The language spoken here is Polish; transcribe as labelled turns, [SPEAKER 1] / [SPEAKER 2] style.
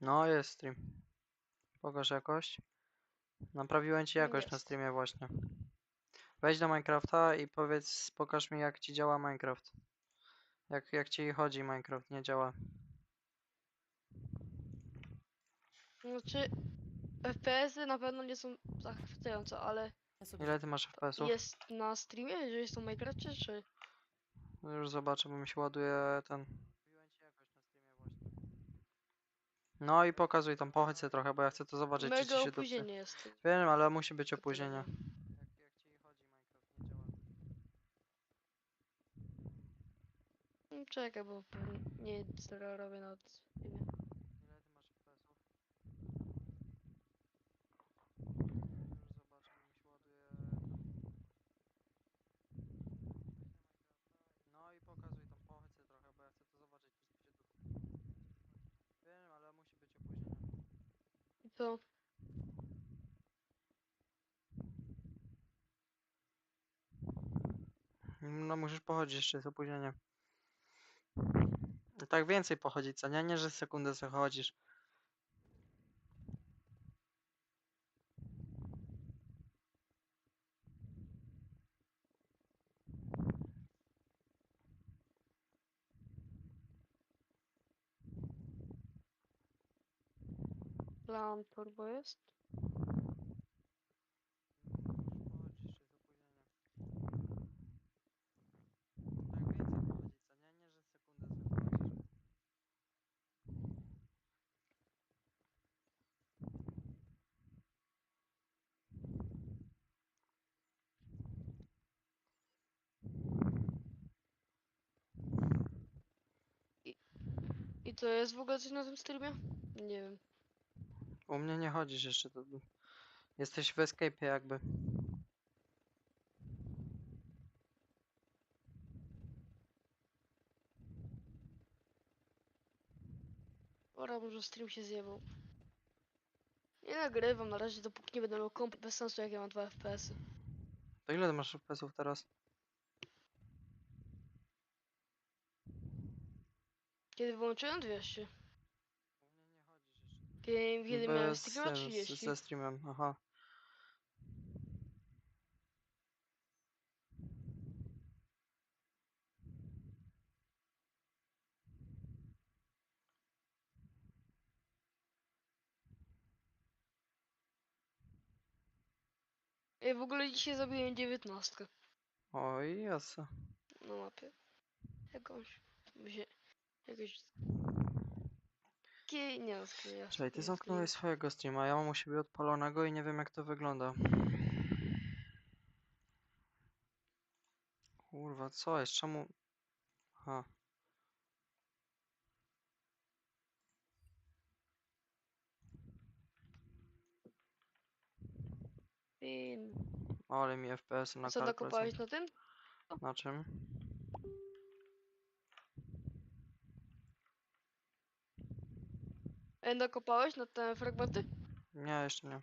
[SPEAKER 1] No, jest stream. Pokaż jakość. Naprawiłem ci
[SPEAKER 2] No
[SPEAKER 1] jakość na
[SPEAKER 2] jest.
[SPEAKER 1] streamie właśnie. Wejdź do Minecrafta i powiedz, pokaż mi jak ci działa Minecraft. Jak, jak ci chodzi Minecraft, nie działa.
[SPEAKER 2] Znaczy, FPS-y na pewno nie są zachwycające, ale
[SPEAKER 3] Ja sobie
[SPEAKER 1] Ile ty masz FPS-ów?
[SPEAKER 2] jest na streamie, jeżeli są Minecraft, czy, czy?
[SPEAKER 1] No Już zobaczę, bo mi się ładuje ten. No i pokazuj tam, pochodź sobie trochę, bo ja chcę to zobaczyć, czy ci się dupcy.
[SPEAKER 2] opóźnienie jest.
[SPEAKER 1] Wiem, ale musi być opóźnienie.
[SPEAKER 2] wiem.
[SPEAKER 1] Jak, jak ci chodzi Minecraft, nie działa.
[SPEAKER 2] Mm, Czekaj, bo nie stara robię na streamie.
[SPEAKER 1] Ile ty masz FPS-ów? Już zobaczę, bo mi się ładuje. No i pokazuj tam, pochodź sobie trochę, bo ja chcę to zobaczyć, czy ci się dupcy. Wiem, ale musi być opóźnienie.
[SPEAKER 2] Co?
[SPEAKER 1] No musisz pochodzić jeszcze, jest opóźnienie. No Tak więcej pochodzić, co nie? Nie, że sekundę sobie
[SPEAKER 2] Plan turbo jest?
[SPEAKER 1] Chodzisz.
[SPEAKER 2] I to jest w ogóle coś na tym streamie? Nie wiem.
[SPEAKER 1] U mnie nie chodzisz jeszcze, to... Jesteś w escape jakby.
[SPEAKER 2] Ora, może stream się zjebał. Nie nagrywam na razie, dopóki nie będę miał komp bez sensu, jak ja mam 2 FPS-y.
[SPEAKER 1] To ile masz FPS-ów teraz?
[SPEAKER 2] Kiedy wyłączyłem 200?
[SPEAKER 1] Jeszcze.
[SPEAKER 2] Kiedy, miałem
[SPEAKER 1] Bez
[SPEAKER 2] streama 30.
[SPEAKER 1] Ze streamem, aha.
[SPEAKER 2] Ej, w ogóle dzisiaj zabiłem 19
[SPEAKER 1] Oj, jasne.
[SPEAKER 2] na mapie. Jakąś. Się, jakoś. Kie, nie skryję.
[SPEAKER 1] Czekaj, ty zamknąłeś swojego streama, ja mam u siebie odpalonego i nie wiem jak to wygląda. Kurwa, co jest? Czemu... Aha.
[SPEAKER 2] Pin.
[SPEAKER 1] Ale mi FPS na
[SPEAKER 2] Co
[SPEAKER 1] kalkulacji.
[SPEAKER 2] nakopałeś na tym?
[SPEAKER 1] Na czym?
[SPEAKER 2] Ej, nakopałeś na te fragmenty?
[SPEAKER 1] Nie, jeszcze nie.